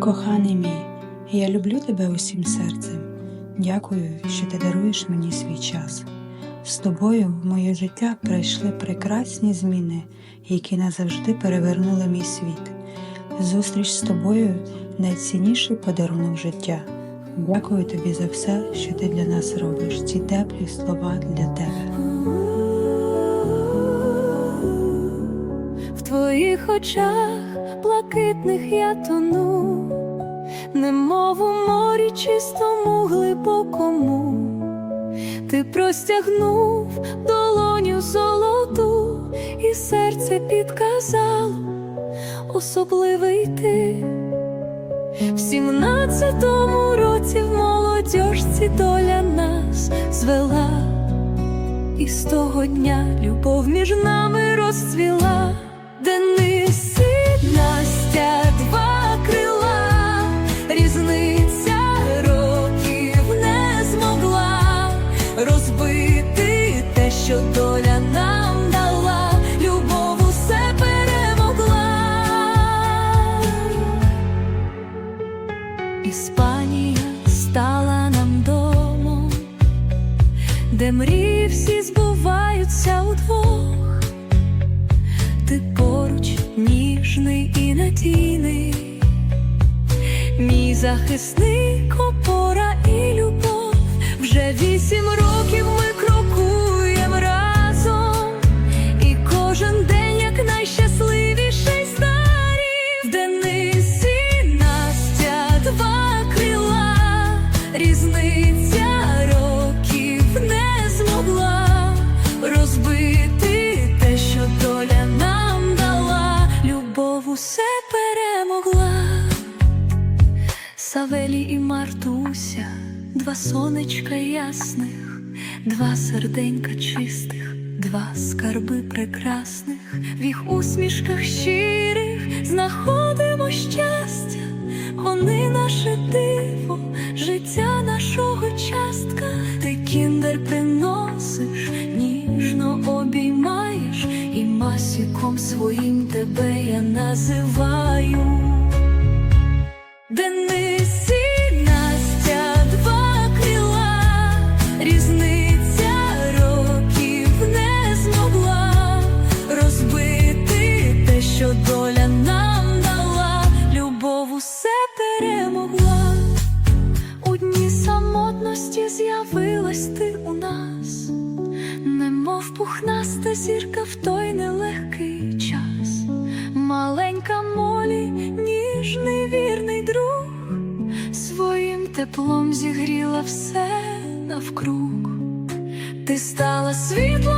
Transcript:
Коханий мій, я люблю тебе усім серцем. Дякую, що ти даруєш мені свій час. З тобою в моє життя прийшли прекрасні зміни, які назавжди перевернули мій світ. Зустріч з тобою найцінніший подарунок життя. Дякую тобі за все, що ти для нас робиш. Ці теплі слова для тебе. В твоїх очах блакитних я тону, немов у морі чистому глибокому, ти простягнув долоню золоту, і серце підказало особливий ти. В сімнадцятому році в молодіжці доля нас звела. І з того дня любов між нами розцвіла, де мрії всі збуваються удвох, ти поруч ніжний і надійний, мій захисник, опора і любов. Вже вісім років Савелі і Мартуся, два сонечка ясних, два серденька чистих, два скарби прекрасних, в їх усмішках щирих знаходимо щастя, вони наше диво, життя нашого частка, ти кіндер приносиш, ніжно обіймаєш, і масіком своїм тебе я називаю. Ти у нас, немов пухнаста зірка в той нелегкий час. Маленька молі, ніжний вірний друг, своїм теплом зігріла все навкруг. Ти стала світлом